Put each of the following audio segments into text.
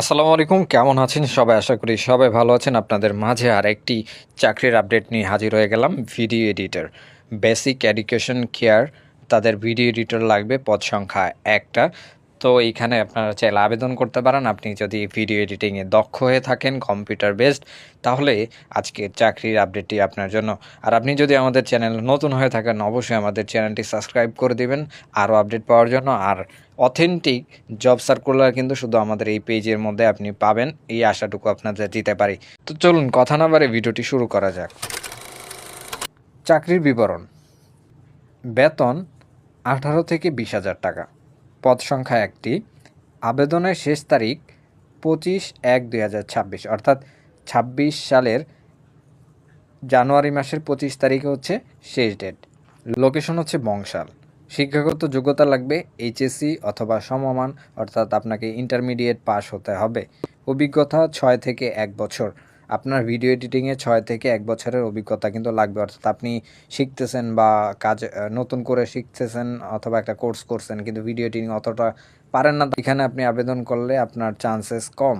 আসসালামু আলাইকুম, কেমন আছেন সবাই? আশা করি সবাই ভালো আছেন। আপনাদের মাঝে আর একটি চাকরির আপডেট নিয়ে হাজির হয়ে গেলাম, video editor. Basic education care তাদের ভিডিও এডিটর লাগবে, পদ সংখ্যা একটা। তো এইখানে আপনারা চাইলে আবেদন করতে পারেন। আপনি যদি ভিডিও এডিটিংয়ে দক্ষ হয়ে থাকেন, কম্পিউটার বেসড, তাহলে আজকের চাকরির আপডেটটি আপনার জন্য। আর আপনি যদি আমাদের চ্যানেল নতুন হয়ে থাকেন, অবশ্যই আমাদের চ্যানেলটি সাবস্ক্রাইব করে দিবেন, আরও আপডেট পাওয়ার জন্য। আর অথেন্টিক জব সার্কুলার কিন্তু শুধু আমাদের এই পেজের মধ্যে আপনি পাবেন, এই আশাটুকু আপনাদের দিতে পারি। তো চলুন, কথা না বারে ভিডিওটি শুরু করা যাক। চাকরির বিবরণ। বেতন আঠারো থেকে বিশ হাজার টাকা। পদ সংখ্যা একটি। আবেদনের শেষ তারিখ পঁচিশ এক দুই হাজার ছাব্বিশ, অর্থাৎ ছাব্বিশ সালের জানুয়ারি মাসের পঁচিশ তারিখে হচ্ছে শেষ ডেট। লোকেশন হচ্ছে বংশাল। শিক্ষাগত যোগ্যতা লাগবে এইচএসসি অথবা সমমান, অর্থাৎ আপনাকে ইন্টারমিডিয়েট পাস হতে হবে। অভিজ্ঞতা ছয় থেকে এক বছর। আপনার ভিডিও এডিটিংয়ে ছয় থেকে এক বছরের অভিজ্ঞতা কিন্তু লাগবে। অর্থাৎ আপনি শিখতেছেন বা কাজ নতুন করে শিখতেছেন অথবা একটা কোর্স করছেন, কিন্তু ভিডিও এডিটিং অতটা পারেন না। এখানে আপনি আবেদন করলে আপনার চান্সেস কম।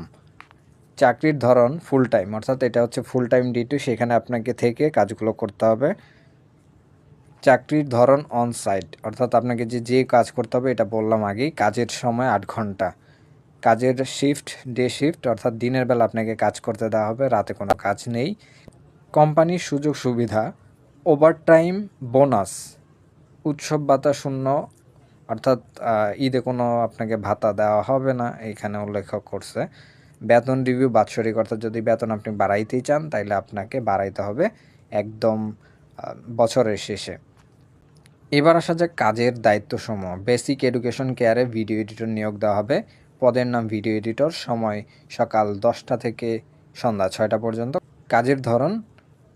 চাকরির ধরন ফুল টাইম অর্থাৎ এটা হচ্ছে ফুল টাইম ডিউটি সেখানে আপনাকে থেকে কাজগুলো করতে হবে। চাকরির ধরন অন সাইট অর্থাৎ আপনাকে যে যে কাজ করতে হবে, এটা বললাম আগেই, কাজের সময় আট ঘণ্টা। কাজের শিফট ডে শিফট অর্থাৎ দিনের বেলা আপনাকে কাজ করতে দেওয়া হবে, রাতে কোনো কাজ নেই। কোম্পানির সুযোগ সুবিধা ওভারটাইম বোনাস উৎসব ভাতা শূন্য, অর্থাৎ ঈদে কোনো আপনাকে ভাতা দেওয়া হবে না, এখানে উল্লেখ করছে। বেতন রিভিউ বাৎসরিক, অর্থাৎ যদি বেতন আপনি বাড়াইতেই চান, তাইলে আপনাকে বাড়াইতে হবে একদম বছরের শেষে। এবার আসা যাক কাজের দায়িত্বসমূহ। বেসিক এডুকেশন কেয়ারে ভিডিও এডিটর নিয়োগ দেওয়া হবে। পদের নাম ভিডিও এডিটর, সময় সকাল দশটা থেকে সন্ধ্যা ছয়টা পর্যন্ত। কাজের ধরন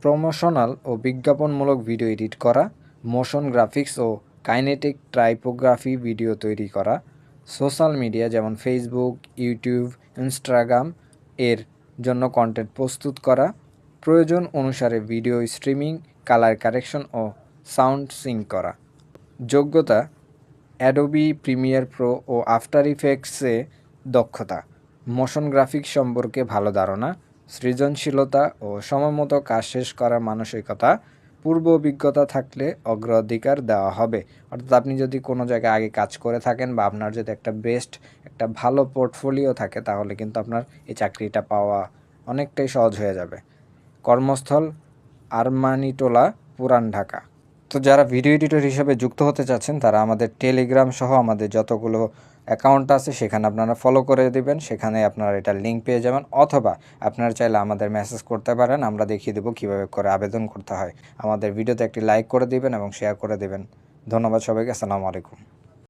প্রমোশনাল ও বিজ্ঞাপনমূলক ভিডিও এডিট করা মোশন গ্রাফিক্স ও কাইনেটিক টাইপোগ্রাফি ভিডিও তৈরি করা সোশ্যাল মিডিয়া যেমন ফেসবুক ইউটিউব ইনস্টাগ্রাম এর জন্য কন্টেন্ট প্রস্তুত করা, প্রয়োজন অনুসারে ভিডিও স্ট্রিমিং কালার কারেকশন ও সাউন্ড সিঙ্ক করা। যোগ্যতা অ্যাডোবি প্রিমিয়ার প্রো ও আফটার ইফেক্টসে দক্ষতা। মোশন গ্রাফিক্স সম্পর্কে ভালো ধারণা, সৃজনশীলতা ও সময়মতো কাজ শেষ করার মানসিকতা, পূর্ব অভিজ্ঞতা থাকলে অগ্রাধিকার দেওয়া হবে। অর্থাৎ আপনি যদি কোনো জায়গায় আগে কাজ করে থাকেন বা আপনার যদি একটা বেস্ট একটা ভালো পোর্টফোলিও থাকে, তাহলে কিন্তু আপনার এই চাকরিটা পাওয়া অনেকটাই সহজ হয়ে যাবে। কর্মস্থল আরমানিটোলা, পুরান ঢাকা। তো যারা ভিডিও এডিটর হিসেবে যুক্ত হতে চাচ্ছেন, তারা আমাদের টেলিগ্রাম সহ আমাদের যতগুলো অ্যাকাউন্ট আছে, সেখানে আপনারা ফলো করে দিবেন। সেখানে আপনারা এটা লিঙ্ক পেয়ে যাবেন, অথবা আপনারা চাইলে আমাদের মেসেজ করতে পারেন। আমরা দেখিয়ে দেবো কীভাবে করে আবেদন করতে হয়। আমাদের ভিডিওতে একটি লাইক করে দিবেন এবং শেয়ার করে দেবেন। ধন্যবাদ সবাইকে। আসসালামু আলাইকুম।